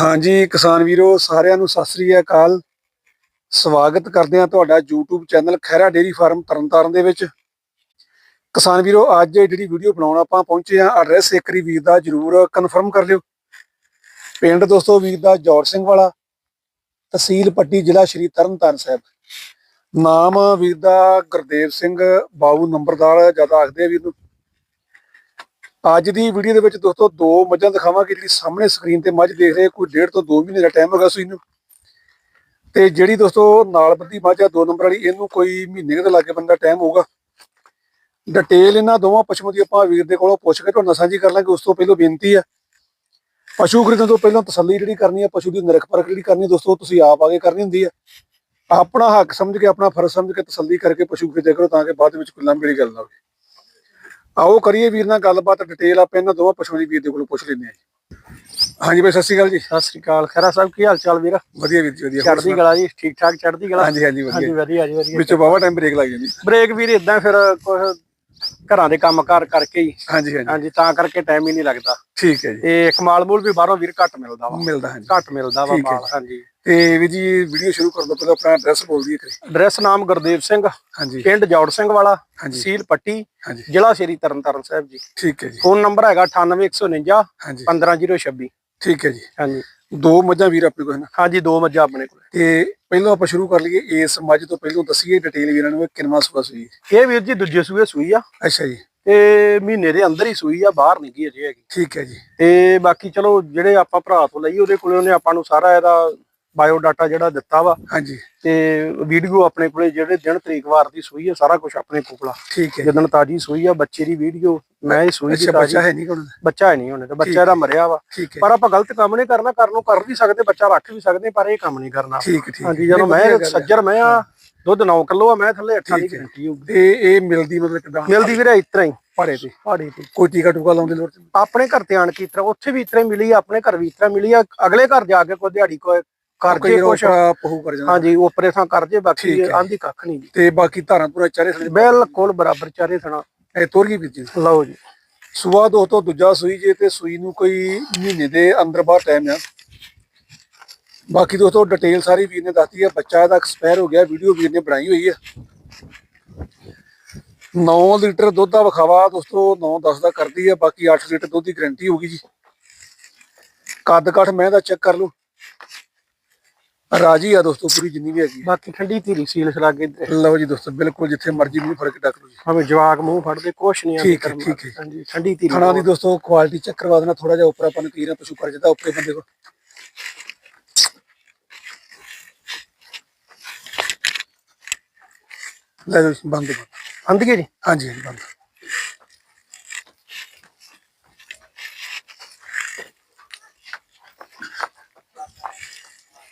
ਹਾਂਜੀ, ਕਿਸਾਨ ਵੀਰੋ, ਸਾਰਿਆਂ ਨੂੰ ਸਤਿ ਸ੍ਰੀ ਅਕਾਲ। ਸਵਾਗਤ ਕਰਦੇ ਹਾਂ ਤੁਹਾਡਾ YouTube channel Khaira dairy farm Tarn Taran ਦੇ ਵਿੱਚ। ਕਿਸਾਨ ਵੀਰੋ, ਅੱਜ ਜਿਹੜੀ ਵੀਡੀਓ ਬਣਾਉਣ ਆਪਾਂ ਪਹੁੰਚੇ ਹਾਂ, ਐਡਰੈਸ ਇੱਕ ਵੀਰ ਦਾ ਜਰੂਰ ਕਨਫਰਮ ਕਰ ਲਿਓ। ਪਿੰਡ ਦੋਸਤੋ, ਵੀਰ ਦਾ ਜੌਰ ਸਿੰਘ ਵਾਲਾ, ਤਹਿਸੀਲ ਪੱਟੀ, ਜ਼ਿਲ੍ਹਾ ਸ਼੍ਰੀ ਤਰਨਤਾਰਨ ਸਾਹਿਬ। ਨਾਮ ਵੀਰ ਦਾ ਗੁਰਦੇਵ ਸਿੰਘ ਬਾਬੂ ਨੰਬਰਦਾਰ ਜ਼ਿਆਦਾ ਆਖਦੇ ਵੀਰ ਨੂੰ। ਅੱਜ ਦੀ ਵੀਡੀਓ ਦੇ ਵਿੱਚ ਦੋਸਤੋ ਦੋ ਮੱਝਾਂ ਦਿਖਾਵਾਂਗੇ, ਜਿਹੜੀ ਸਾਹਮਣੇ ਸਕਰੀਨ ਤੇ ਮੱਝ ਦੇਖ ਰਹੇ ਕੋਈ ਡੇਢ ਤੋਂ 2 ਮਹੀਨੇ ਦਾ ਟਾਈਮ ਹੈਗਾ ਸੂਈ ਇਹਨੂੰ। ਤੇ ਜਿਹੜੀ ਦੋਸਤੋ ਨਾਲ ਬੰਦੀ ਮੱਝ ਆ, ਦੋ ਨੰਬਰ ਵਾਲੀ, ਇਹਨੂੰ ਕੋਈ ਮਹੀਨੇ ਕੁ ਦੇ ਲਾਗੇ ਬੰਦਾ ਟਾਈਮ ਹੋਊਗਾ। ਡਿਟੇਲ ਇਹਨਾਂ ਦੋਵਾਂ ਪਸ਼ੂਆਂ ਦੀ ਆਪਾਂ ਵੀਰ ਦੇ ਕੋਲੋਂ ਪੁੱਛ ਕੇ ਤੁਹਾਨੂੰ ਸਾਂਝੀ ਕਰ ਲਾਂਗੇ, ਉਸ ਤੋਂ ਪਹਿਲਾਂ ਬੇਨਤੀ ਆ। ਪਸ਼ੂ ਖਰੀਦਣ ਤੋਂ ਪਹਿਲਾਂ ਤਸੱਲੀ ਜਿਹੜੀ ਕਰਨੀ ਆ, ਪਸ਼ੂ ਦੀ ਨਿਰਖ ਪਰਖ ਜਿਹੜੀ ਕਰਨੀ ਆ, ਦੋਸਤੋ ਤੁਸੀਂ ਆਪ ਆਗੇ ਕਰਨੀ ਹੁੰਦੀ ਆ। ਆਪਣਾ ਹੱਕ ਸਮਝ ਕੇ, ਆਪਣਾ ਫਰਜ਼ ਸਮਝ ਕੇ ਤਸੱਲੀ ਕਰਕੇ ਪਸ਼ੂ ਖਰੀਦਿਆ ਕਰੋ, ਤਾਂ ਕਿ ਬਾਅਦ ਵਿੱਚ ਕੋਈ ਲੰਬੀ ਗੱਲ ਨਾ ਹੋਵੇ। ਆਓ ਕਰੀਏ ਵੀਰ ਨਾਲ ਗੱਲਬਾਤ ਡਿਟੇਲ ਆਪਾਂ ਇਹਨਾਂ ਦੋਵਾਂ ਪਸ਼ੂਆਂ ਦੀ ਵੀਰ ਦੇ ਕੋਲੋਂ ਪੁੱਛ ਲੈਂਦੇ ਹਾਂ ਜੀ। ਹਾਂਜੀ ਬਾਈ ਸਤਿ ਸ਼੍ਰੀ ਅਕਾਲ ਜੀ। ਸਤਿ ਸ੍ਰੀ ਅਕਾਲ। ਖੈਰਾ ਸਾਹਿਬ ਕੀ ਹਾਲ ਚਾਲ ਵੀਰ? ਵਧੀਆ ਵੀਰ ਜੀ ਵਧੀਆ। ਚੜ੍ਹਦੀ? ਕਲਾ ਜੀ ਠੀਕ ਠਾਕ ਚੜ੍ਹਦੀ ਕਲਾ? ਹਾਂਜੀ ਹਾਂਜੀ ਹਾਂਜੀ ਵਧੀਆ ਵਧੀਆ ਜੀ ਵਧੀਆ। ਵਿੱਚੋਂ ਬਾਵਾ ਟਾਈਮ ਬ੍ਰੇਕ ਲੱਗ ਜਾਂਦੀ। ਬ੍ਰੇਕ ਵੀਰ ਇਦਾਂ ਫਿਰ ਕੁਝ ਘਰਾਂ ਦੇ ਕੰਮਕਾਰ ਕਰਕੇ ਹੀ। ਹਾਂਜੀ ਹਾਂਜੀ। ਹਾਂਜੀ ਤਾਂ ਕਰਕੇ ਟਾਈਮ ਹੀ ਨਹੀਂ ਲੱਗਦਾ। ਠੀਕ ਹੈ ਜੀ। ਤੇ ਕਮਾਲ ਮੂਲ ਵੀ ਬਾਹਰੋਂ ਵੀਰ ਘੱਟ ਮਿਲਦਾ ਵਾ। ਮਿਲਦਾ ਹਾਂਜੀ। ਘੱਟ ਮਿਲਦਾ ਵਾ ਮਾਲ ਹਾਂਜੀ। ਤੇ ਵੀਰ ਜੀ ਵੀਡੀਓ ਸ਼ੁਰੂ ਕਰਨ ਤੋਂ ਪਹਿਲਾਂ ਆਪਣਾ ਐਡਰੈਸ ਬੋਲ ਦਈਏ ਕਰੀ ਐਡਰੈਸ ਨਾਮ ਗੁਰਦੇਵ ਸਿੰਘ ਹਾਂਜੀ। ਪਿੰਡ ਜੌੜ ਸਿੰਘ ਵਾਲਾ ਤਹਿਸੀਲ ਪੱਟੀ ਹਾਂਜੀ। ਜ਼ਿਲ੍ਹਾ ਸ਼੍ਰੀ ਤਰਨਤਾਰਨ ਸਾਹਿਬ ਜੀ। ਠੀਕ ਹੈ ਜੀ। ਫੋਨ ਨੰਬਰ ਹੈਗਾ 98149 ਹਾਂਜੀ। 15026 ਠੀਕ ਹੈ ਜੀ। ਹਾਂਜੀ। ਦੋ ਮੱਝਾਂ ਵੀਰ ਆਪਣੇ ਕੋਲ ਹਨ। ਹਾਂਜੀ ਦੋ ਮੱਝਾਂ ਆਪਣੇ ਕੋਲ। ਤੇ ਪਹਿਲਾਂ ਆਪਾਂ ਸ਼ੁਰੂ ਕਰ ਲਈਏ ਇਸ ਮੱਝ ਤੋਂ ਪਹਿਲਾਂ ਦੱਸੀਏ ਡਿਟੇਲ ਵੀਰਾਂ ਨੂੰ ਇਹ ਕਿੰਨਾ ਸੁਆ ਸੂਈ। ਇਹ ਵੀਰ ਜੀ ਦੂਜੇ ਸੂਏ ਸੂਈ ਆ। ਅੱਛਾ ਜੀ। ਤੇ ਮਹੀਨੇ ਦੇ ਅੰਦਰ ਹੀ ਸੂਈ ਆ ਬਾਹਰ ਨਹੀਂ ਗਈ ਅਜੇ ਹੈਗੀ। ਠੀਕ ਹੈ ਜੀ। ਤੇ ਬਾਕੀ ਚਲੋ ਜਿਹੜੇ ਆਪਾਂ ਭਰਾ ਤੋਂ ਲਈ ਉਹਦੇ ਕੋਲੇ ਉਹਨੇ ਆਪਾਂ ਨੂੰ ਸਾਰਾ ਇਹਦਾ ਬਾਇਓ ਡਾਟਾ ਜਿਹੜਾ ਦਿੱਤਾ ਵਾ। ਹਾਂਜੀ। ਤੇ ਵੀਡੀਓ ਆਪਣੇ ਕੋਲੇ ਜਿਹੜੇ ਦਿਨ ਤਰੀਕ ਵਾਰ ਦੀ ਸੂਈ ਹੈ ਸਾਰਾ ਕੁਝ ਆਪਣੇ ਕੋਲ ਆ। ਠੀਕ ਹੈ। ਜਦੋਂ ਤਾਜੀ ਸੂਈ ਆ ਬੱਚੇ ਦੀ ਵੀਡੀਓ ਮੈਂ ਹੀ ਸੂਈ ਦੀ ਤਾਜੀ ਬੱਚਾ ਹੈ ਨਹੀਂ ਕੋਲ ਬੱਚਾ ਹੈ ਨਹੀਂ ਹੋਣੇ ਤੇ ਬੱਚਾ ਇਹਦਾ ਮਰਿਆ ਵਾ। ਪਰ ਆਪਾਂ ਗਲਤ ਕੰਮ ਨਹੀਂ ਕਰਨਾ ਕਰਨ ਨੂੰ ਕਰ ਵੀ ਸਕਦੇ ਬੱਚਾ ਰੱਖ ਵੀ ਸਕਦੇ ਪਰ ਇਹ ਕੰਮ ਨਹੀਂ ਕਰਨਾ। ਠੀਕ ਠੀਕ ਹਾਂਜੀ ਜਦੋਂ ਮੈਂ। ਸੱਜਰ ਮੈਂ ਆ ਦੁੱਧ 9 ਕਿਲੋ ਆ ਮੈਂ ਥੱਲੇ 8 ਦੀ। ਗਰੰਟੀ ਹੋਊਗੀ। ਤੇ ਇਹ ਮਿਲਦੀ ਮਤਲਬ ਕਿਦਾਂ ਮਿਲਦੀ ਵੀਰੇ ਇਤਰਾ ਹੀ ਭਾੜੇ ਤੇ। ਪਹਾੜੀ ਤੇ। ਕੋਈ ਟੀਕਾ ਟੂਕਾ ਲਾਉਂਦੇ ਲੋੜ ਆਪਣੇ ਘਰ ਤੇ ਆਣ ਕੇ ਇਤਰਾ ਉੱਥੇ ਵੀ ਇਤਰਾ ਮਿਲੀ ਆ, ਆਪਣੇ ਘਰ ਵੀ ਇਤਰਾ ਮਿਲੀ ਆ ਅਗਲੇ ਘਰ ਜਾ ਕੇ ਕੋਈ ਦਿਹਾੜੀ ਕੋਈ ਕਰ ਕੋਈ ਜੇ ਕੁਛ ਪਹੂ ਕਰ ਜਾਂਦਾ। ਹਾਂਜੀ ਉਪਰੇ ਥਾਂ ਕਰ ਜੇ ਬਾਕੀ। ਆਂਦੀ ਕੱਖ ਨਹੀਂ ਤੇ ਬਾਕੀ ਧਾਰਾਂ ਪੂਰਾ ਚਾਰੇ ਥਲੇ ਬਿਲਕੁਲ ਬਰਾਬਰ ਚਾਰੇ ਥਣਾ ਇਹ ਤੋਰ ਗਈ ਵੀਰ ਜੀ ਲਓ ਜੀ। ਸੂਆ ਦੋਸਤੋ ਦੂਜਾ ਸੂਈ ਜੇ ਤੇ ਸੂਈ ਨੂੰ ਕੋਈ ਮਹੀਨੇ ਦੇ ਅੰਦਰ ਬਾਹਰ ਟਾਈਮ ਆ। ਬਾਕੀ ਦੋਸਤੋ ਡਿਟੇਲ ਸਾਰੀ ਵੀਰ ਨੇ ਦੱਸਤੀ ਹੈ ਬੱਚਾ ਇਹਦਾ ਐਕਸਪਾਇਰ ਹੋ ਗਿਆ ਵੀਡੀਓ ਵੀਰ ਨੇ ਬਣਾਈ ਹੋਈ ਹੈ 9 ਲੀਟਰ ਦੁੱਧ ਦਾ ਵਿਖਾਵਾ ਦੋਸਤੋ 9-10 ਦਾ ਕਰਦੀ ਹੈ ਬਾਕੀ 8 ਲੀਟਰ ਦੁੱਧ ਦੀ ਗਾਰੰਟੀ ਹੋਊਗੀ ਜੀ। ਕੱਦ ਕੱਠ ਮੈਂ ਦਾ ਚੈੱਕ ਕਰ ਲਓ ਰਾਜੀ ਆ ਦੋਸਤੋ ਪੂਰੀ ਜਿੰਨੀ ਵੀ ਹੈਗੀ ਬਾਕੀ ਠੰਡੀ ਧੀਰੀ ਸੀਲ ਸਲਾਗੇ ਲਓ ਜੀ ਦੋਸਤੋ ਬਿਲਕੁਲ ਜਿੱਥੇ ਮਰਜ਼ੀ ਮੂੰਹ ਫੜ ਕੇ ਡੱਕ ਲਓ ਜੀ। ਹਵੇਂ ਜਵਾਕ ਮੂੰਹ ਫੜਦੇ ਕੁਛ ਨਹੀਂ ਆਂਦੀ ਠੀਕ ਹੈ, ਠੀਕ ਹੈ। ਹਾਂਜੀ ਠੰਡੀ ਧੀਰੀ ਖਾਣਾ ਦੀ ਦੋਸਤੋ ਕੁਆਲਿਟੀ ਚੈੱਕ ਕਰਵਾ ਦੇਣਾ ਥੋੜਾ ਜਿਹਾ ਉੱਪਰ ਆਪਾਂ ਨੂੰ ਕੀਰਾ ਪਸ਼ੂ ਕਰ ਜਾਂਦਾ ਉੱਪਰੇ ਬੰਦੇ ਕੋ ਲੈ ਲਓ ਬੰਦ ਬੰਦ ਹੈ ਜੀ? ਹਾਂਜੀ ਹਾਂਜੀ ਬੰਦ।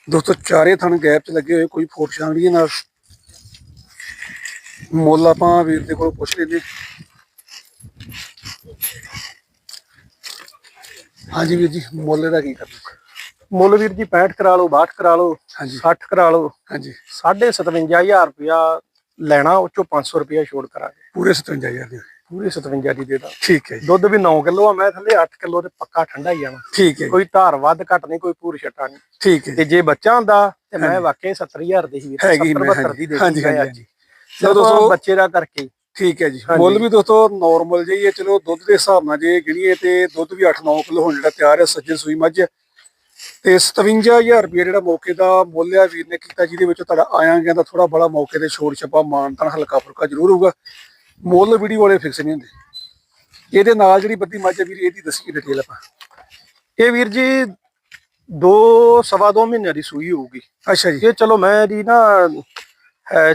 ਦੋਸਤੋ ਚਾਰੇ ਥਣ ਗੈਪ ਚ ਲੱਗੇ ਹੋਏ ਕੋਈ ਫੋਟ ਛਾਂਗੜੀ ਨਾਲ। ਮੁੱਲ ਆਪਾਂ ਵੀਰ ਦੇ ਕੋਲ ਪੁੱਛ ਲੈਂਦੇ ਹਾਂਜੀ ਵੀਰ ਜੀ ਮੁੱਲ ਇਹਦਾ ਕੀ ਕਰਨਾ? ਮੁੱਲ ਵੀਰ ਜੀ 65 ਕਰਾ ਲਓ 62 ਕਰਾ ਲਓ ਹਾਂਜੀ। 60 ਕਰਾ ਲਓ। ਹਾਂਜੀ। 57000 ਰੁਪਇਆ ਲੈਣਾ ਉਹ ਚੋਂ 500 ਰੁਪਇਆ ਛੋੜ ਕਰਾਂਗੇ। ਪੂਰੇ 57000 ਦੇ। ਪੂਰੇ 57 ਦੀ ਦੇ ਦਾਂ। ਠੀਕ ਹੈ ਜੀ। ਦੁੱਧ ਵੀ 9 ਕਿਲੋ ਆ ਮੈਂ ਥੱਲੇ 8 ਕਿਲੋ ਤੇ ਪੱਕਾ ਠੰਡਾ ਹੀ ਜਾਣਾ ਠੀਕ ਹੈ ਕੋਈ ਧਾਰ ਵੱਧ ਘੱਟ ਨਹੀਂ ਕੋਈ ਪੂਰ ਛਟਾ ਨਹੀਂ। ਠੀਕ ਹੈ ਤੇ ਜੀ ਬੱਚਾ ਹੁੰਦਾ ਤੇ ਮੈਂ ਵਾਕਈ 70000 ਦੀ ਹੀ ਹੈਗੀ ਮੈਂ 72 ਦੀ ਦੇ ਹਾਂਜੀ ਹਾਂਜੀ। ਚਲੋ ਦੋਸਤੋ। ਬੱਚੇ ਦਾ ਕਰਕੇ। ਠੀਕ ਹੈ ਜੀ। ਮੁੱਲ ਵੀ ਦੋਸਤੋ ਨਾਰਮਲ ਜਿਹੀ ਹੈ। ਚਲੋ ਦੁੱਧ ਦੇ ਹਿਸਾਬ ਨਾਲ ਜੇ ਗਿਣੀਏ ਤੇ ਦੁੱਧ ਵੀ 8-9 ਕਿਲੋ ਹੁਣ ਜਿਹੜਾ ਤਿਆਰ ਹੈ ਸੱਜਣ ਸੂਈ ਮੱਝ। ਤੇ 57000 ਰੁਪਏ ਜਿਹੜਾ ਮੌਕੇ ਦਾ ਮੁੱਲ ਆ ਵੀਰ ਨੇ ਕੀਤਾ ਜਿਹਦੇ ਵਿੱਚ ਤੁਹਾਡਾ ਆਇਆ ਗਿਆ ਦਾ ਥੋੜਾ ਬੜਾ ਮੌਕੇ ਤੇ ਛੋੜ ਛਪਾ ਮਾਨਤਾਨ ਹਲਕਾ ਫੁਲਕਾ ਜ਼ਰੂਰ ਹੋਊਗਾ। ਮੁੱਲ ਵੀਡੀਓ ਵਾਲੇ ਫਿਕਸ ਨਹੀਂ ਹੁੰਦੇ। ਇਹਦੇ ਨਾਲ ਜਿਹੜੀ ਬੱਦੀ ਮੱਝ ਹੈ ਵੀਰ ਇਹਦੀ ਦੱਸੀ ਡਿਟੇਲ ਆਪਾਂ। ਇਹ ਵੀਰ ਜੀ ਦੋ ਸਵਾ ਦੋ ਮਹੀਨਿਆਂ ਦੀ ਸੂਈ ਹੋਊਗੀ। ਅੱਛਾ ਜੀ। ਇਹ ਚਲੋ ਮੈਂ ਦੀ ਨਾ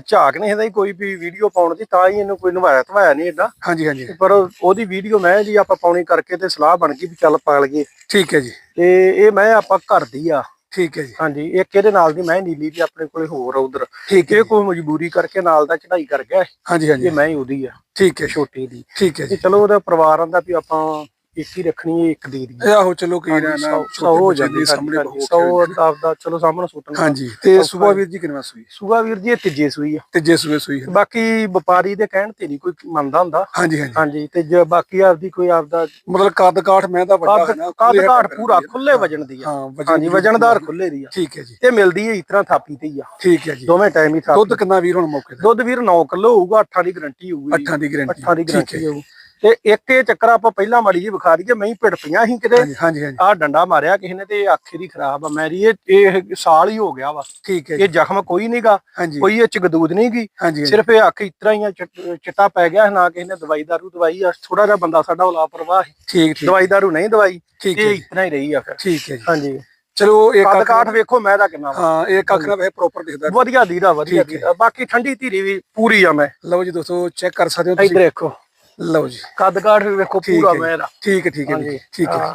ਝਾਕ ਨਹੀਂ ਹੁੰਦਾ ਕੋਈ ਵੀ ਵੀਡੀਓ ਪਾਉਣ ਦੀ ਤਾਂ ਹੀ ਇਹਨੂੰ ਕੋਈ ਨਵਾਇਆ ਧਵਾਇਆ ਨਹੀਂ ਏਦਾਂ ਹਾਂਜੀ ਹਾਂਜੀ। ਪਰ ਉਹਦੀ ਵੀਡੀਓ ਮੈਂ ਜੀ ਆਪਾਂ ਪਾਉਣੀ ਕਰਕੇ ਤੇ ਸਲਾਹ ਬਣ ਗਈ ਵੀ ਚੱਲ ਪਾ ਲਈਏ ਠੀਕ ਹੈ ਜੀ। ਤੇ ਇਹ ਮੈਂ ਆਪਾਂ ਘਰ ਦੀ ਆ। ਠੀਕ ਹੈ ਜੀ। ਹਾਂਜੀ ਇੱਕ ਇਹਦੇ ਨਾਲ ਦੀ ਮੈਂ ਨੀਲੀ ਦੀ ਆਪਣੇ ਕੋਲੇ ਹੋਰ ਆ ਉਧਰ। ਠੀਕ ਹੈ ਇਹ ਕੋਈ ਮਜਬੂਰੀ ਕਰਕੇ ਨਾਲ ਦਾ ਚੜਾਈ ਕਰ ਗਿਆ। ਹਾਂਜੀ ਹਾਂਜੀ। ਇਹ ਮੈਂ ਹੀ ਉਹਦੀ ਆ ਠੀਕ ਹੈ ਛੋਟੀ ਦੀ। ਠੀਕ ਹੈ ਜੀ। ਚਲੋ ਉਹਦਾ ਪਰਿਵਾਰ ਆਂਦਾ ਵੀ ਆਪਾਂ ਇੱਕ ਹੀ ਰੱਖਣੀ ਹੈ ਇੱਕ ਦੇ ਦੀ ਆਹੋ ਚਲੋ ਕਈ ਨਾ ਸੌ ਹੋ ਜਾਂਦੀ ਸਾਹਮਣੇ ਸਾਹਮਣੇ ਸੌ ਆਪਦਾ ਚਲੋ ਸਾਹਮਣੇ ਸੁੱਟਣ ਹਾਂਜੀ ਤੇ ਸੁਬਾ ਵੀਰ ਜੀ ਕਿੰਨਾ ਸੂਈ ਸੂਆ ਵੀਰ ਜੀ ਤੀਜੇ ਸੂਈ ਆ। ਤੇ ਜੇ ਸੂਏ ਸੂਈ ਹੈ। ਬਾਕੀ ਵਪਾਰੀ ਦੇ ਕਹਿਣ ਤੇ ਨਹੀਂ ਕੋਈ ਮੰਨਦਾ ਹੁੰਦਾ। ਹਾਂਜੀ ਹਾਂਜੀ। ਹਾਂਜੀ ਤੇ ਜੇ ਬਾਕੀ ਆਪਦੀ ਕੋਈ ਆਪਦਾ ਮਤਲਬ ਕੱਦ ਕਾਠ ਮੈਂ ਤਾਂ ਵੱਡਾ ਹੈ ਕੱਦ ਨਾ ਕੱਦ ਹੱਥ ਪੂਰਾ। ਖੁੱਲੇ ਵਜਣ ਦੀ ਆ। ਹਾਂਜੀ ਦੀ ਵਜਨਦਾਰ ਖੁੱਲੇ ਦੀ ਆ। ਠੀਕ ਹੈ ਜੀ। ਤੇ ਮਿਲਦੀ ਹੈ ਇਸ ਤਰ੍ਹਾਂ ਥਾਪੀ ਤੇ ਹੀ ਆ। ਠੀਕ ਹੈ ਜੀ। ਦੋਵੇਂ ਟਾਈਮ ਹੀ ਥਾਪੀ। ਦੁੱਧ ਕਿੰਨਾ ਵੀਰ ਹੁਣ ਮੌਕੇ ਤੇ? ਦੁੱਧ ਵੀਰ 9 ਕਿਲੋ ਹੋਊਗਾ 8 ਦੀ ਗਰੰਟੀ ਹੋਊਗੀ। ਅੱਠਾਂ ਦੀ ਗਾਰੰਟੀ ਅੱਠਾਂ ਦੀ ਗਰੰਟੀ ਹੋਊ। ਤੇ ਇੱਕ ਇਹ ਚੱਕਰ ਆਪਾਂ ਪਹਿਲਾਂ ਮਾੜੀ ਜੀ ਵਿਖਾ ਦਈਏ ਮੈਂ ਪਿੜ ਪਈਆਂ ਸੀ ਕਿਤੇ। ਹਾਂਜੀ ਹਾਂਜੀ ਹਾਂਜੀ। ਆਹ ਡੰਡਾ ਮਾਰਿਆ ਕਿਸੇ ਨੇ ਤੇ ਅੱਖੇ ਦੀ ਖਰਾਬ ਆ। ਮੈਰੀ ਇਹ ਇਹ ਸਾਲ ਹੀ ਹੋ ਗਿਆ ਵਾ। ਠੀਕ ਹੈ ਇਹ ਜ਼ਖਮ ਕੋਈ ਨਹੀਂਗਾ ਕੋਈ ਇਹ ਚ ਗਦੂਦ ਨਹੀਂਗੀ ਸਿਰਫ ਇਹ ਅੱਖ ਇਤਰਾ ਹੀ ਆ, ਚਿੱਟ- ਪੈ ਗਿਆ ਨਾ ਕਿਸੇ ਨੇ ਦਵਾਈ ਦਾਰੂ ਦਵਾਈ ਆ। ਥੋੜਾ ਜਿਹਾ ਬੰਦਾ ਸਾਡਾ ਲਾਪਰਵਾਹ ਸੀ। ਠੀਕ ਠੀਕ। ਦਵਾਈ ਦਾਰੂ ਨਹੀਂ ਦਵਾਈ। ਠੀਕ ਇਹ ਹੈ ਇਤਨਾ ਹੀ ਰਹੀ ਆ ਫਿਰ। ਠੀਕ ਹੈ ਹਾਂਜੀ। ਚਲੋ ਇੱਕ ਕੱਦ ਅੱਖ ਕਾਠ ਵੇਖੋ ਮੈਂ ਦਾ ਕਿੰਨਾ। ਹਾਂ ਇੱਕ ਅੱਖ ਨਾਲ ਵੇ ਪ੍ਰੋਪਰ ਦਿਖਦਾ। ਵਧੀਆ ਦੀਦਾ ਵਧੀਆ ਹੈ। ਬਾਕੀ ਠੰਡੀ ਧੀਰੀ ਵੀ ਪੂਰੀ ਆ ਮੈਂ। ਲਓ ਜੀ ਦੋਸਤੋ ਚੈੱਕ ਕਰ ਸਕਦੇ ਹੋ ਇੱਧਰ ਤੁਸੀਂ। ਦੇਖੋ ਲਓ ਜੀ। ਕੱਦ ਕਾਠ ਵੀ ਵੇਖੋ ਪੂਰਾ ਹੈ ਮੈਂ ਦਾ ਠੀਕ ਹੈ ਠੀਕ ਹੈ ਜੀ। ਠੀਕ ਹੈ।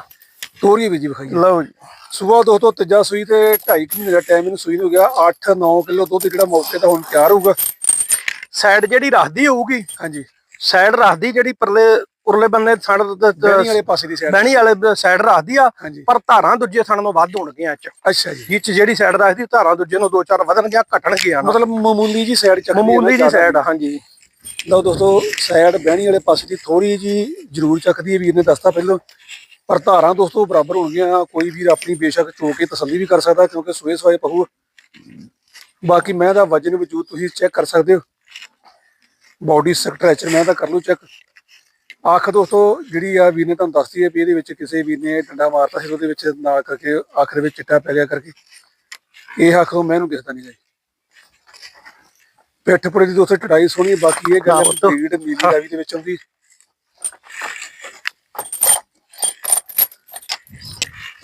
ਤੋਰੀ ਵੀ ਜੀ ਵਿਖਾਈਏ। ਲਓ ਜੀ। ਸਵੇਰ ਦੋਸਤੋ ਤੀਜਾ ਸੂਈ ਤੇ 2.5 ਮਹੀਨੇ ਦਾ ਟਾਈਮ ਇਹਨੂੰ ਸੂਈ ਨੂੰ ਹੋ ਗਿਆ 8-9 ਕਿਲੋ ਦੁੱਧ ਜਿਹੜਾ ਮੌਕੇ ਤੇ ਹੁਣ ਤਿਆਰ ਹੋਊਗਾ। ਸਾਈਡ ਜਿਹੜੀ ਰੱਖਦੀ ਹੋਊਗੀ ਹਾਂਜੀ। ਸਾਈਡ ਰੱਖਦੀ ਜਿਹੜੀ ਪਰਲੇ ਉਰਲੇ ਬੰਨੇ ਥਣ ਬੈਣੀ ਵਾਲੇ ਪਾਸੇ ਦੀ ਸਾਈਡ ਬਹਿਣੀ ਵਾਲੇ ਸਾਈਡ ਰੱਖਦੀ ਆ ਪਰ ਧਾਰਾਂ ਦੂਜੇ ਥਣ ਨੂੰ ਵੱਧ ਹੋਣਗੀਆਂ ਚ। ਅੱਛਾ ਜੀ। ਜਿਹ ਚ ਜਿਹੜੀ ਸਾਈਡ ਰੱਖਦੀ ਧਾਰਾਂ ਦੂਜੇ ਨੂੰ ਦੋ ਚਾਰ ਵਧਣਗੀਆਂ ਘਟਣਗੀਆਂ। ਮਤਲਬ ਮਾਮੂਲੀ ਜੀ ਸਾਈਡ ਚੱਕ ਮਾਮੂਲੀ ਜੀ ਸਾਈਡ ਹਾਂਜੀ। ਲਓ ਦੋਸਤੋ ਸਾਈਡ ਬਹਿਣੀ ਵਾਲੇ ਪਾਸੇ ਦੀ ਥੋੜੀ ਜੀ ਜ਼ਰੂਰ ਚੱਕਦੀ ਹੈ ਵੀਰ ਨੇ ਦੱਸਤਾ ਪਹਿਲਾਂ। ਪਰ ਧਾਰਾਂ ਦੋਸਤੋ ਬਰਾਬਰ ਹੋਣਗੀਆਂ, ਕੋਈ ਵੀਰ ਆਪਣੀ ਬੇਸ਼ੱਕ ਚੋ ਕੇ ਤਸੱਲੀ ਵੀ ਕਰ ਸਕਦਾ ਕਿਉਂਕਿ ਸੋਏ ਸੋਏ ਪਹੂ ਬਾਕੀ ਮੈਂ ਦਾ ਵਜਨ ਵਜੂਦ ਤੁਸੀਂ ਚੈੱਕ ਕਰ ਸਕਦੇ ਹੋ। ਬਾਡੀ ਸਟਰਕਚਰ ਮੈਂ ਤਾਂ ਕਰ ਲੂ ਚੈੱਕ ਅੱਖ ਦੋਸਤੋ, ਜਿਹੜੀ ਆ ਵੀਰ ਨੇ ਤੁਹਾਨੂੰ ਦੱਸਦੀ ਹੈ ਵੀ ਇਹਦੇ ਵਿੱਚ ਕਿਸੇ ਵੀਰ ਨੇ ਡੰਡਾ ਮਾਰਤਾ ਸੀ, ਉਹਦੇ ਵਿੱਚ ਨਾਲ ਕਰਕੇ ਅੱਖ ਦੇ ਵਿੱਚ ਚਿੱਟਾ ਪੈ ਗਿਆ ਕਰਕੇ। ਇਹ ਅੱਖ ਤੋਂ ਮੈਨੂੰ ਦਿਖਦਾ ਨਹੀਂ ਜੀ ਪਿੱਠ ਪੁੜੇ ਦੀ ਦੋਸਤੋ ਟੜਾਈ ਸੋਹਣੀ ਹੈ, ਬਾਕੀ ਇਹ ਗੱਲ ਹਾਂ, ਬਰੀਡ ਨੀਲੀ ਰਾਵੀ ਦੇ ਵਿੱਚ ਆਉਂਦੀ।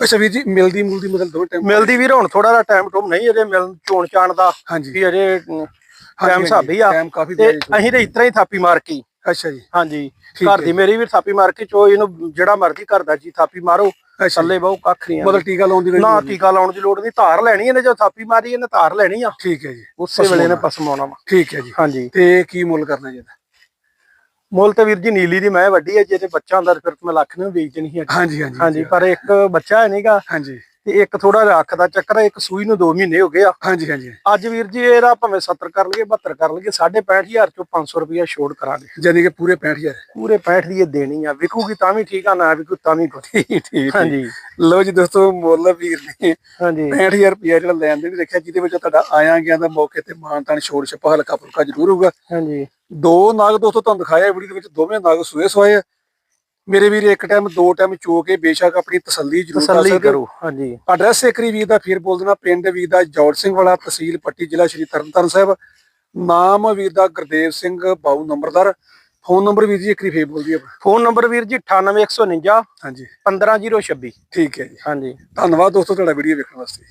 ਅੱਛਾ ਵੀਰ ਜੀ ਮਿਲਦੀ ਮੁਲਦੀ ਮਤਲਬ ਦੋ ਟਾਈਮ ਮਿਲਦੀ ਵੀਰ ਹੁਣ ਥੋੜਾ ਜਿਹਾ ਟਾਈਮ ਟੂਮ ਨਹੀਂ ਅਜੇ ਮਿਲਣ ਚੋਣ ਚਾਣ ਦਾ ਹਾਂਜੀ। ਵੀ ਅਜੇ ਟਾਈਮ ਸਾਬੀ ਆ। ਟਾਈਮ ਕਾਫੀ ਤੇ ਅਸੀਂ ਤੇ ਇਤਨਾ ਹੀ ਥਾਪੀ ਮਾਰ ਕੇ ਹੀ। ਅੱਛਾ ਜੀ। ਹਾਂਜੀ। ਘਰ ਹੈ ਦੀ ਮੇਰੀ ਵੀ ਥਾਪੀ ਮਾਰ ਕੇ ਚੋ ਇਹਨੂੰ ਜਿਹੜਾ ਮਰਜ਼ੀ ਘਰ ਦਾ ਜੀ ਥਾਪੀ ਮਾਰੋ। ਥੱਲੇ ਬਹੁ ਕੱਖ ਨਹੀਂ ਮਤਲਬ ਟੀਕਾ ਲਾਉਣ ਦੀ ਲੋੜ ਨਾ। ਟੀਕਾ ਲਾਉਣ ਦੀ ਲੋੜ ਨਹੀਂ ਧਾਰ ਲੈਣੀ ਇਹਨੇ ਜਦੋਂ ਥਾਪੀ ਮਾਰੀ ਇਹਨੇ ਧਾਰ ਲੈਣੀ ਆ। ਠੀਕ ਹੈ ਜੀ ਉਸੇ ਵੇਲੇ ਨੇ ਪਸਮਾਉਣਾ। ਵਾ। ਠੀਕ ਹੈ ਜੀ। ਹਾਂਜੀ। ਤੇ ਕੀ ਮੁੱਲ ਕਰਨਾ ਜੀ? ਮੁੱਲ ਤੇ ਵੀਰ ਜੀ ਨੀਲੀ ਦੀ ਮੈਂ ਵੱਡੀ ਹੈ ਜੇ ਤੇ ਬੱਚਾ ਹੁੰਦਾ ਫਿਰ ਮੈਂ ਲੱਖ ਨੂੰ ਵੇਚ ਦੇਣੀ ਹਾਂਜੀ ਹਾਂਜੀ ਹਾਂਜੀ ਪਰ ਇੱਕ ਬੱਚਾ ਹੈ ਨਹੀਂਗਾ ਹਾਂਜੀ। ਤੇ ਇੱਕ ਥੋੜਾ ਜਿਹਾ ਅੱਖ ਦਾ ਚੱਕਰ ਹੈ ਇੱਕ ਸੂਈ ਨੂੰ 2 ਮਹੀਨੇ ਹੋ ਗਏ ਆ। ਹਾਂਜੀ ਹਾਂਜੀ। ਅੱਜ ਵੀਰ ਜੀ ਇਹਦਾ ਭਾਵੇਂ 70 ਕਰ ਲਈਏ 72 ਕਰ ਲਈਏ 65000 ਚੋਂ 500 ਰੁਪਇਆ ਛੋੜ ਕਰਾਂਗੇ। ਜਾਨੀ ਕਿ ਪੂਰੇ 65000 ਪੂਰੇ 65 ਦੀ ਇਹ ਦੇਣੀ ਆ ਵਿਕੂਗੀ ਤਾਂ ਵੀ ਠੀਕ ਆ ਨਾ ਵਿਕੂ ਤਾਂ ਵੀ ਠੀਕ ਠੀਕ। ਹਾਂਜੀ। ਲਓ ਜੀ ਦੋਸਤੋ ਮੁੱਲ ਵੀਰ ਨੇ ਹਾਂਜੀ। 65000 ਰੁਪਇਆ ਜਿਹੜਾ ਲੈਣ ਦੇ ਵੀ ਰੱਖਿਆ ਜਿਹਦੇ ਵਿੱਚ ਤੁਹਾਡਾ ਆਇਆ ਗਿਆ ਦਾ ਮੌਕੇ ਤੇ ਮਾਨਤਾਨ ਛੋੜ ਛਪਾ ਹਲਕਾ ਫੁਲਕਾ ਜ਼ਰੂਰ ਹੋਊਗਾ। ਹਾਂਜੀ। ਦੋ ਨਾਗ ਦੋਸਤੋ ਤੁਹਾਨੂੰ ਦਿਖਾਇਆ ਵੀਡੀਓ ਦੇ ਵਿੱਚ ਦੋਵੇਂ ਨਾਗ ਸੂਏ ਸੋਏ ਆ। ਮੇਰੇ ਵੀਰ ਇੱਕ ਟਾਈਮ ਦੋ ਟਾਈਮ ਚੋ ਕੇ ਬੇਸ਼ੱਕ ਆਪਣੀ ਤਸੱਲੀ ਜ਼ਰੂਰ ਕਰ ਤਸੱਲੀ ਸਕਦੇ ਕਰੋ ਹਾਂਜੀ। ਐਡਰੈਸ ਇੱਕਰੀ ਵੀਰ ਦਾ ਫਿਰ ਬੋਲ ਦੇਣਾ ਪਿੰਡ ਵੀਰ ਦਾ ਜੌੜ ਸਿੰਘ ਵਾਲਾ ਤਹਿਸੀਲ ਪੱਟੀ ਜ਼ਿਲ੍ਹਾ ਸ਼੍ਰੀ ਤਰਨਤਾਰਨ ਸਾਹਿਬ। ਨਾਮ ਵੀਰ ਦਾ ਗੁਰਦੇਵ ਸਿੰਘ ਬਾਊ ਨੰਬਰਦਾਰ। ਫੋਨ ਨੰਬਰ ਵੀਰ ਜੀ ਇੱਕਰੀ ਫੇਰ ਬੋਲ ਆਪਣਾ। ਫੋਨ ਨੰਬਰ ਵੀਰ ਜੀ 98149 ਹਾਂਜੀ। 15026 ਠੀਕ ਹੈ ਜੀ। ਹਾਂਜੀ। ਧੰਨਵਾਦ ਦੋਸਤੋ ਤੁਹਾਡਾ ਵੀਡੀਓ ਵੇਖਣ ਵਾਸਤੇ।